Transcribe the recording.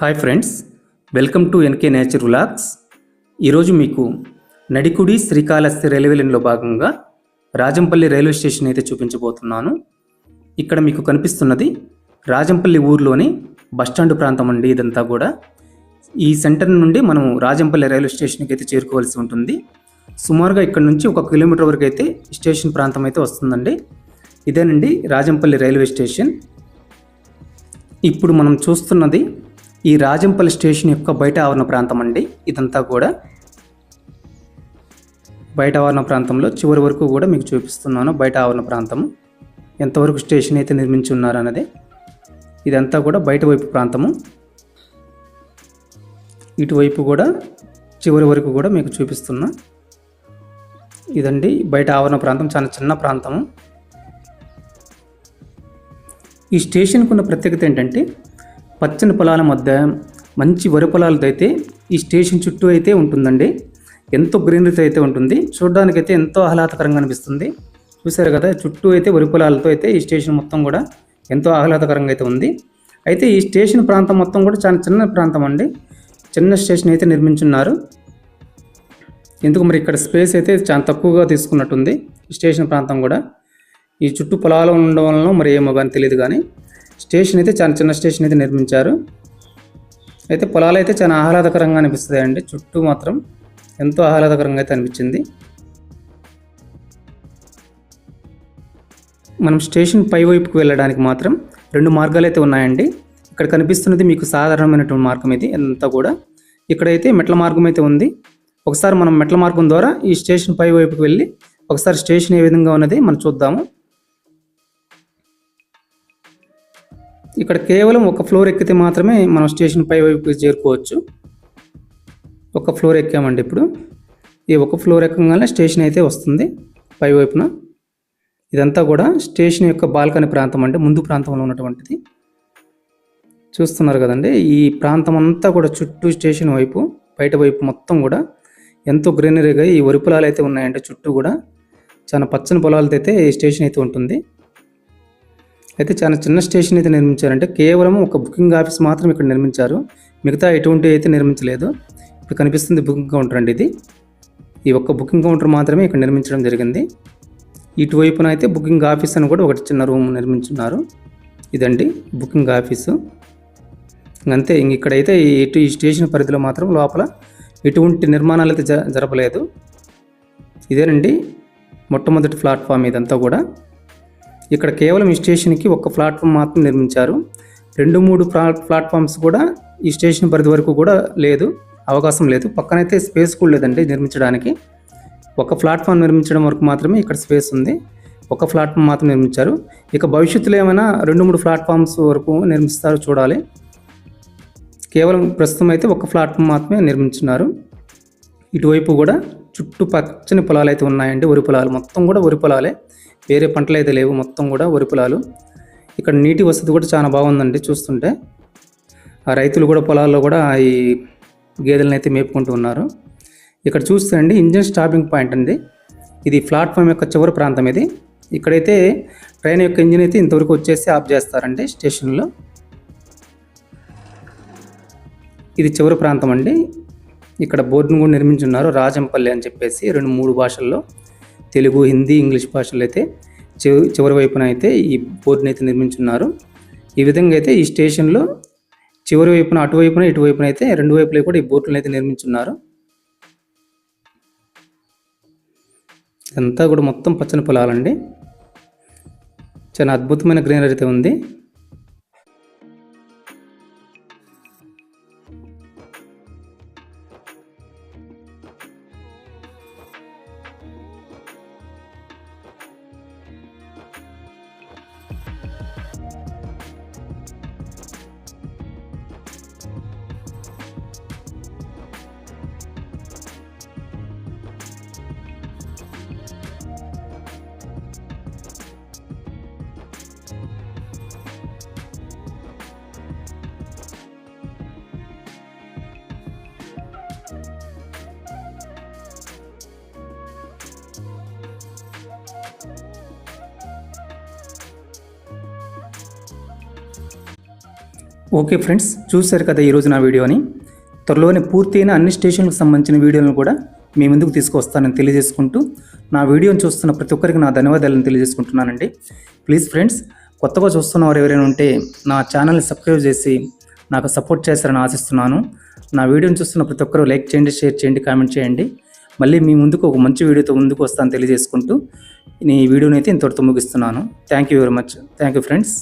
Hi friends welcome to NK nature vlogs. ఈరోజు మీకు Nadikudi Srikalahasti railway లైన్లో భాగంగా రాజంపల్లి రైల్వే స్టేషన్ అయితే చూపించబోతున్నాను. ఇక్కడ మీకు కనిపిస్తున్నది రాజంపల్లి ఊర్లోని బస్టాండ్ ప్రాంతం అండి ఇదంతా కూడా. ఈ సెంటర్ నుండి మనం రాజంపల్లి రైల్వే స్టేషన్కి అయితే చేరుకోవాల్సి ఉంటుంది. సుమారుగా ఇక్కడ నుంచి ఒక కిలోమీటర్ వరకు అయితే స్టేషన్ ప్రాంతం అయితే వస్తుందండి. ఇదేనండి రాజంపల్లి రైల్వే స్టేషన్. ఇప్పుడు మనం చూస్తున్నది ఈ రాజంపల్లి స్టేషన్ యొక్క బయట ఆవరణ ప్రాంతం అండి. ఇదంతా కూడా బయట ఆవరణ ప్రాంతంలో చివరి వరకు కూడా మీకు చూపిస్తున్నాను బయట ఆవరణ ప్రాంతం. ఎంతవరకు స్టేషన్ అయితే నిర్మించి ఉన్నారు అన్నది. ఇదంతా కూడా బయట వైపు ప్రాంతము. ఇటువైపు కూడా చివరి వరకు కూడా మీకు చూపిస్తున్నా. ఇదండి బయట ఆవరణ ప్రాంతం చాలా చిన్న ప్రాంతము. ఈ స్టేషన్కు ఉన్న ప్రత్యేకత ఏంటంటే పచ్చని పొలాల మధ్య మంచి వరి పొలాలతో అయితే ఈ స్టేషన్ చుట్టూ అయితే ఉంటుందండి. ఎంతో గ్రీనరీతో అయితే ఉంటుంది. చూడడానికి అయితే ఎంతో ఆహ్లాదకరంగా అనిపిస్తుంది. చూసారు కదా చుట్టూ అయితే వరి పొలాలతో అయితే ఈ స్టేషన్ మొత్తం కూడా ఎంతో ఆహ్లాదకరంగా అయితే ఉంది. అయితే ఈ స్టేషన్ ప్రాంతం మొత్తం కూడా చాలా చిన్న ప్రాంతం అండి. చిన్న స్టేషన్ అయితే నిర్మించున్నారు. ఎందుకు మరి ఇక్కడ స్పేస్ అయితే చాలా తక్కువగా తీసుకున్నట్టుంది ఈ స్టేషన్ ప్రాంతం కూడా. ఈ చుట్టూ పొలాలు ఉండడం వలన మరి ఏమో కానీ తెలియదు కానీ స్టేషన్ అయితే చాలా చిన్న స్టేషన్ అయితే నిర్మించారు. అయితే పొలాలు అయితే చాలా ఆహ్లాదకరంగా అనిపిస్తుంది అండి చుట్టూ మాత్రం ఎంతో ఆహ్లాదకరంగా అయితే అనిపించింది. మనం స్టేషన్ పై వైపుకు వెళ్ళడానికి మాత్రం రెండు మార్గాలు అయితే ఉన్నాయండి. ఇక్కడ కనిపిస్తున్నది మీకు సాధారణమైనటువంటి మార్గం ఇది అంతా కూడా. ఇక్కడైతే మెట్ల మార్గం అయితే ఉంది. ఒకసారి మనం మెట్ల మార్గం ద్వారా ఈ స్టేషన్ పై వైపుకి వెళ్ళి ఒకసారి స్టేషన్ ఏ విధంగా ఉన్నది మనం చూద్దాము. ఇక్కడ కేవలం ఒక ఫ్లోర్ ఎక్కితే మాత్రమే మనం స్టేషన్ పై వైపుకి చేరుకోవచ్చు. ఒక ఫ్లోర్ ఎక్కామండి ఇప్పుడు. ఈ ఒక ఫ్లోర్ ఎక్కగానే స్టేషన్ అయితే వస్తుంది పై వైపున. ఇదంతా కూడా స్టేషన్ యొక్క బాల్కనీ ప్రాంతం అంటే ముందు ప్రాంతంలో ఉన్నటువంటిది. చూస్తున్నారు కదండి ఈ ప్రాంతం అంతా కూడా చుట్టూ స్టేషన్ వైపు బయట వైపు మొత్తం కూడా ఎంతో గ్రీనరీగా ఈ వరి పొలాలు అయితే ఉన్నాయంటే చుట్టూ కూడా. చాలా పచ్చని పొలాలతో అయితే ఈ స్టేషన్ అయితే ఉంటుంది. అయితే చాలా చిన్న స్టేషన్ అయితే నిర్మించారంటే కేవలం ఒక బుకింగ్ ఆఫీస్ మాత్రం ఇక్కడ నిర్మించారు. మిగతా ఎటువంటి అయితే నిర్మించలేదు. ఇప్పుడు కనిపిస్తుంది బుకింగ్ కౌంటర్ అండి ఇది. ఈ ఒక్క బుకింగ్ కౌంటర్ మాత్రమే ఇక్కడ నిర్మించడం జరిగింది. ఇటువైపున అయితే బుకింగ్ ఆఫీస్ అని కూడా ఒకటి చిన్న రూమ్ నిర్మించున్నారు. ఇదండి బుకింగ్ ఆఫీసు. అంతే ఇక్కడైతే ఇటు ఈ స్టేషన్ పరిధిలో మాత్రం లోపల ఎటువంటి నిర్మాణాలు అయితే జ జరపలేదు. ఇదేనండి మొట్టమొదటి ప్లాట్ఫామ్ ఇదంతా కూడా. ఇక్కడ కేవలం ఈ స్టేషన్కి ఒక ప్లాట్ఫామ్ మాత్రం నిర్మించారు. రెండు మూడు ప్లా ప్లాట్ఫామ్స్ కూడా ఈ స్టేషన్ పరిధి వరకు కూడా లేదు అవకాశం లేదు. పక్కనైతే స్పేస్ కూడా లేదండి నిర్మించడానికి. ఒక ప్లాట్ఫామ్ నిర్మించడం వరకు మాత్రమే ఇక్కడ స్పేస్ ఉంది. ఒక ప్లాట్ఫామ్ మాత్రం నిర్మించారు. ఇక భవిష్యత్తులో ఏమైనా రెండు మూడు ప్లాట్ఫామ్స్ వరకు నిర్మిస్తారో చూడాలి. కేవలం ప్రస్తుతం అయితే ఒక ప్లాట్ఫామ్ మాత్రమే నిర్మించున్నారు ఇటువైపు కూడా చుట్టూ పచ్చని పొలాలు అయితే ఉన్నాయండి. వరి పొలాలు. మొత్తం కూడా వరి పొలాలే. వేరే పంటలు అయితే లేవు మొత్తం కూడా వరి పొలాలు. ఇక్కడ నీటి వసతి కూడా చాలా బాగుందండి చూస్తుంటే. ఆ రైతులు కూడా పొలాల్లో కూడా ఈ గేదెలను అయితే మేపుకుంటూ ఉన్నారు. ఇక్కడ చూస్తే అండి ఇంజన్ స్టాపింగ్ పాయింట్ అండి. ఇది ప్లాట్ఫామ్ యొక్క చివరి ప్రాంతం ఇది. ఇక్కడైతే ట్రైన్ యొక్క ఇంజిన్ అయితే ఇంతవరకు వచ్చేసి ఆఫ్ చేస్తారండి స్టేషన్లో. ఇది చివరి ప్రాంతం అండి. ఇక్కడ బోర్డును కూడా నిర్మించున్నారు రాజంపల్లి అని చెప్పేసి రెండు మూడు భాషల్లో. తెలుగు హిందీ ఇంగ్లీష్ భాషలు అయితే చివరి చివరి వైపున అయితే ఈ బోర్డుని అయితే నిర్మించున్నారు. ఈ విధంగా అయితే ఈ స్టేషన్లో చివరి వైపున అటువైపున ఇటువైపున అయితే రెండు వైపులో కూడా ఈ బోర్డులను అయితే నిర్మించున్నారు. అంతా కూడా మొత్తం పచ్చని పొలాలండి. చాలా అద్భుతమైన గ్రీనరీ అయితే ఉంది. ఓకే ఫ్రెండ్స్ చూశారు కదా ఈరోజు నా వీడియోని? త్వరలోనే పూర్తయిన అన్ని స్టేషన్లకు సంబంధించిన వీడియోలను కూడా మీ ముందుకు తీసుకొస్తానని తెలియజేసుకుంటూ నా వీడియోని చూస్తున్న ప్రతి ఒక్కరికి నా ధన్యవాదాలను తెలియజేసుకుంటున్నానండి. ప్లీజ్ ఫ్రెండ్స్ కొత్తగా చూస్తున్న వారు ఎవరైనా ఉంటే నా ఛానల్ని సబ్స్క్రైబ్ చేసి నాకు సపోర్ట్ చేస్తారని ఆశిస్తున్నాను. నా వీడియోని చూస్తున్న ప్రతి ఒక్కరూ లైక్ చేయండి షేర్ చేయండి కామెంట్ చేయండి. మళ్ళీ మీ ముందుకు ఒక మంచి వీడియోతో ముందుకు వస్తాను తెలియజేసుకుంటూ ఈ వీడియోని అయితే ఇంతవరకు ముగిస్తున్నాను. Thank you very much. Thank you friends.